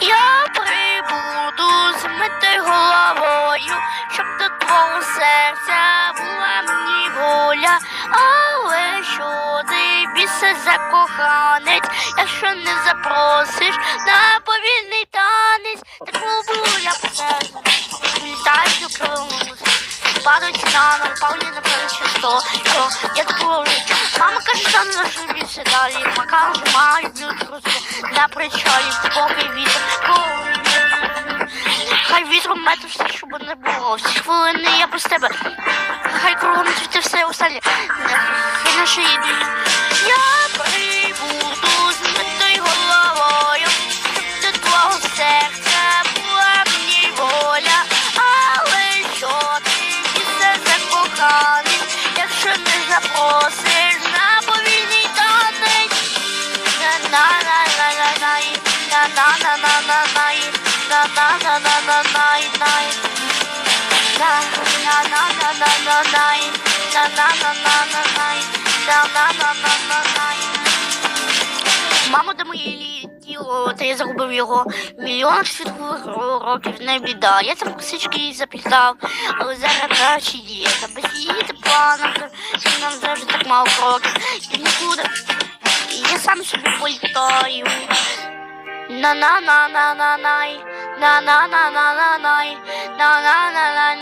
Я прибуду з митою головою, щоб до твого серця була мені воля, але що ти бісе за коханець, якщо не запросиш на повільний Падають на нам, павлі на плечі сто, що я такого. Мама каже, що не нажу далі. Мака нажимаю, люблю просто на причалі, поки вітер. Хай вітром мете все, щоб не було. Всі хвилини я без тебе. Хай кругом цвіте все останнє. Хай наші. Я прибуду з метою Мамо, де моє лі- тіло, та я загубив його мільйон світлових ро- років, не біда. Я там косички запізнав, але зараз краще є. Та без її тепла нам, завжди так мало кроків. І нікуди. Я сам собі політаю. на на на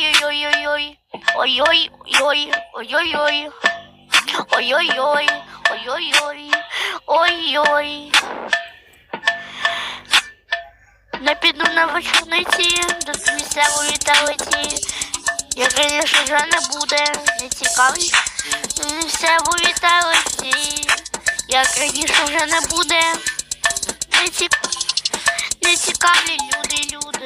Ой-ой-ой-ой-ой. Ой-ой-ой. Ой-ой-ой. Ой-ой-ой. Ой-ой-ой. Ой-ой. Не піду на вечорниці до місцевої телеці. Я, звісно, вже не буде не цікавий місцевої телеці. Як раніше вже не буде не, не цікаві люди, люди.